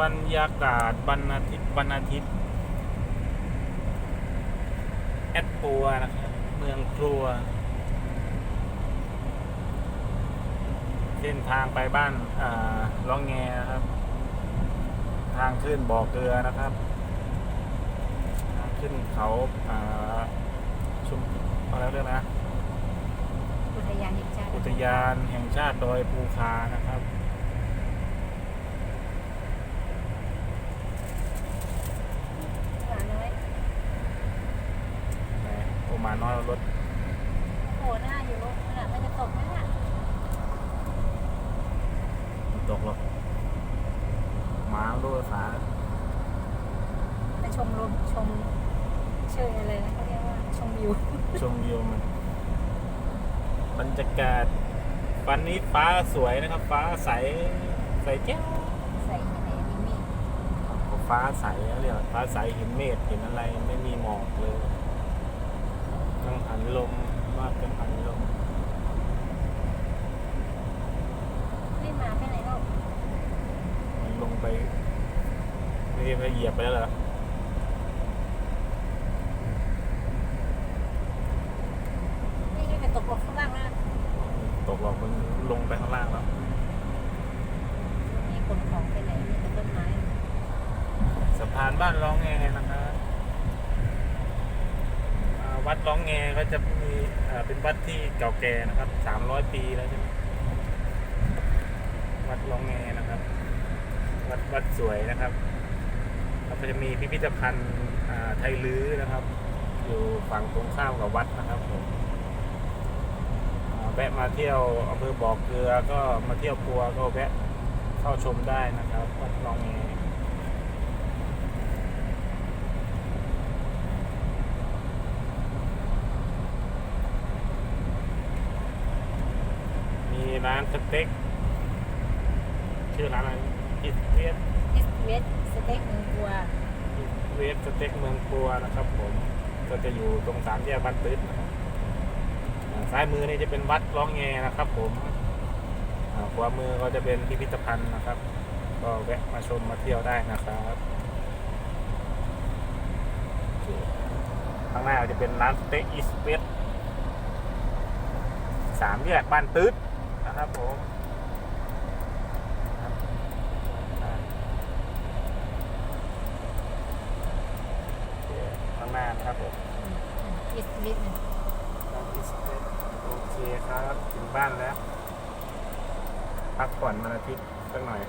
บรรยากาศวันอาทิตย์วันอาทิตย์ แอดปัวนะครับ เมืองครัว เส้นทางไปบ้านอ่าร้องแงนะครับ ทางขึ้นบ่อเกลือนะครับ ทางขึ้นเขาอ่าชุมอะไรเรียกนะ อุทยานแห่งชาติอุทยานแห่งชาติดอยภูคานะครับ หมาน้อย ไหนโอมา น้อยรถโอ้โหหน้าอยู่ลูกขนาดมันจะตกไหมน่ะมันตกหรอกหมาลูกสาไปชมลมชมชื่ออะไรนะเขาเรียกว่าชมวิวชมวิวมันบรรยากาศวันนี้ฟ้าสวยนะครับ ฟ้าใสใสแจ้วใส่ในมิมิฟ้าใสเรียกว่าฟ้าใสเห็นเมฆเห็นอะไรไม่มีหมอกเลย กังหันลมมากกังหันลมไม่มาไปไหนหรอกมันลงไปนี่ไปเหยียบไปแล้วเหรอนี่ก็ไปตกลงข้างล่างนะตกหรอกมันลงไปข้างล่างแล้วนี่ขนของไปไหนมีแต่ต้นไม้สะพานบ้านร้องแงนะครับอ่า วัดร้องแงก็จะมีเป็นวัดที่เก่าแก่นะครับสามร้อยปีแล้วใช่ไหมวัดร้องแงนะครับ วัดวัดสวยนะครับแล้วก็จะมีพิพิธภัณฑ์ไทยลื้อนะครับ อยู่ฝั่งตรงข้ามกับวัดนะครับผมแวะมาเที่ยวอำเภอบ่อเกลือก็มาเที่ยวปัวก็แวะเข้าชมได้นะครับวัดร้องแง มี ร้านสเต็ก ชื่อร้านอะไรอิสเวสทิสเวสสเต็กเมืองกัวเวสสเต็กเมืองครัวนะครับผม ก็จะอยู่ตรงสามแยกบ้านตื้นนะครับอ่าซ้ายมือนี่จะเป็นวัดร้องแงนะครับผมอ่าขวามือก็จะเป็นพิพิธภัณฑ์นะครับ ก็แวะมาชมมาเที่ยวได้นะครับโอเคข้างหน้าจะเป็นร้านสเต็กอิสเวสสามแยกบ้านตื้น นะครับผมครับอ่าโอเคข้างหน้านะครับผมอิสเวสร้านอิสวิทโอเคครับ ถึงบ้านแล้ว พักผ่อนวันอาทิตย์สักหน่อย